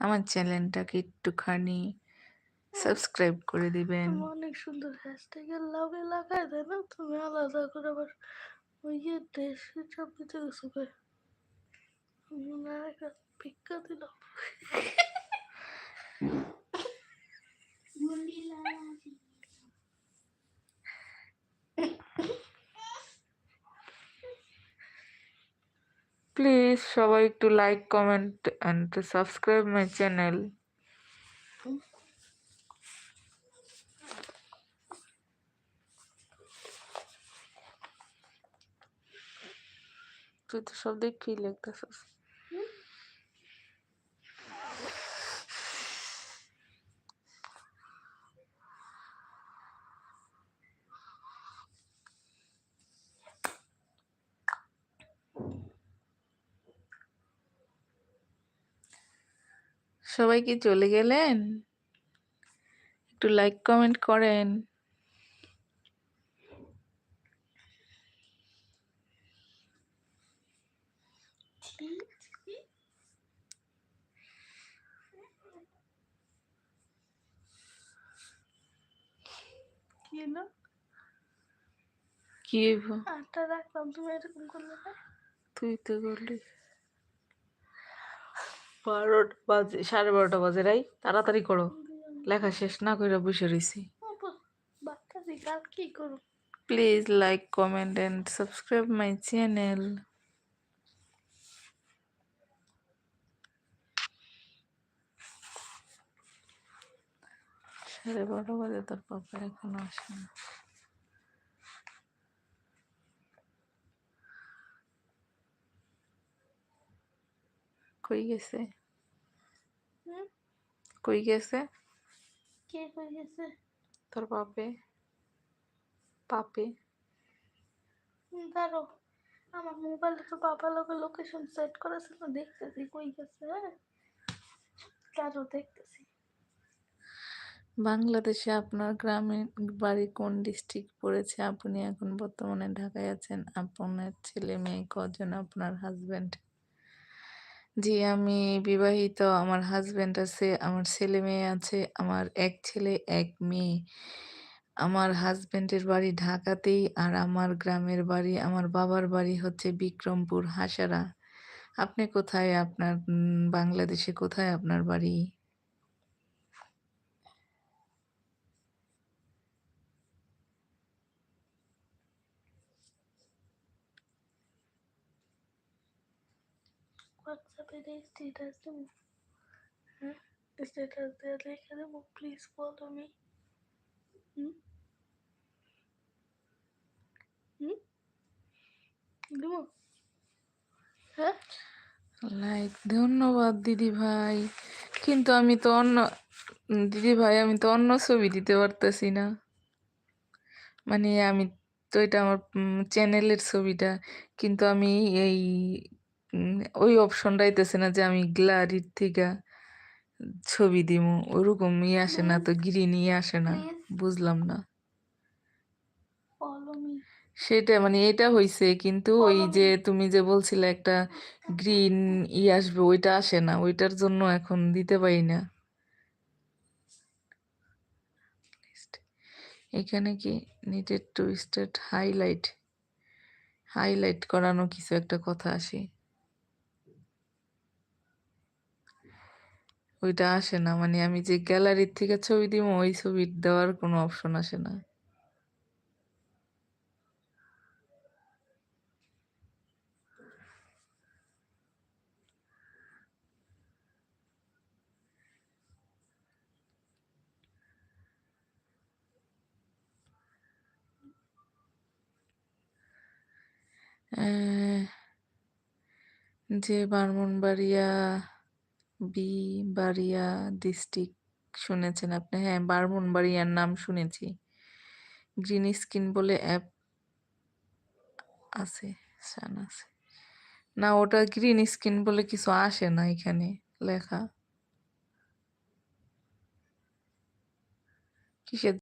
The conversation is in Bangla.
আমার চ্যানেলটাকে একটুখানি সাবস্ক্রাইব করে দিবেন। অনেক সুন্দর হ্যাশট্যাগের লাগে লাগাই দেয় না? তুমি আলাদা করে আবার ওই যে দেশের চাপ দিতে গেছো ভিক্ষা দিলাম। প্লিজ সবাই একটু like comment and subscribe my channel তুই তো সব দেখি লিখতেছিস সবাই কি চলে গেলেন? একটু লাইক কমেন্ট করেন। কি তুই তো করলি বারোটা বাজে, সাড়ে বারোটা বাজে, রাই। তাড়াতাড়ি করো। লেখা শেষ, না করে বসে রয়েছি please like comment and subscribe my channel সাড়ে বারোটা বাজে তোর পাপা এখনও আসে না। কই গেছে? কই গেছে? কে হয়ে গেছে? তোর বাপে। পাপে। দাঁড়ো। আমার মোবাইলে তো বাবা লোকের লোকেশন সেট করা ছিল দেখতেছি কই গেছে হ্যাঁ? দাঁড়ো দেখতেছি। বাংলাদেশে আপনার গ্রামের বাড়ি কোন ডিস্ট্রিক্ট পড়েছে? আপনি এখন বর্তমানে ঢাকায় আছেন আপনার ছেলে মেয়ে কজন আপনার হাজবেন্ড জি আমি বিবাহিত, আমার হাজবেন্ড আছে, আমার ছেলে মেয়ে আছে, আমার এক ছেলে, এক মেয়ে। আমার হাজবেন্ডের বাড়ি ঢাকাতেই আর আমার গ্রামের বাড়ি, আমার বাবার বাড়ি হচ্ছে বিক্রমপুর, হাসারা। আপনি কোথায়? আপনার বাংলাদেশে কোথায় আপনার বাড়ি? হোয়াটসঅ্যাপে স্টেটাস দেবো। হ্যাঁ স্টেটাস দেওয়া লিখে দেবো প্লিজ ফলো মি হুম? হুম? দেবো? হ্যাঁ? লাইক ধন্যবাদ দিদি ভাই। কিন্তু আমি তো অন্য, দিদি ভাই, আমি তো অন্য ছবি দিতে পারতেছি না। মানে আমি তো এটা আমার চ্যানেলের ছবিটা। কিন্তু আমি এই ওই অপশনটা আইতেছে না যে আমি গ্যালারির থেকে ছবি দিমু। ওরকম ই আসে না তো গ্রিন ই আসে না। বুঝলাম না। সেটা মানে এটা হইছে কিন্তু ওই যে তুমি যে বলছিলে একটা গ্রিন ই আসবে ওইটা আসে না। ওইটার জন্য এখন দিতে পারি না। এখানে কি needed to start highlight highlight করানো কিছু একটা কথা আসে। ওইটা আসে না। মানে আমি যে গ্যালারির থেকে ছবি দিব, ওই ছবি দেওয়ার কোনো অপশন আসে না। যে বারমনবাড়িয়া বি বাড়িয়া ডিস্ট্রিক্ট শুনেছেন আপনি? হ্যাঁ বারমনবাড়িয়ার নাম শুনেছি। গ্রিন স্কিন বলে অ্যাপ আছে সান আছে। না, ওটা গ্রিন স্কিন বলে কিছু আসে না এখানে লেখা। কিসের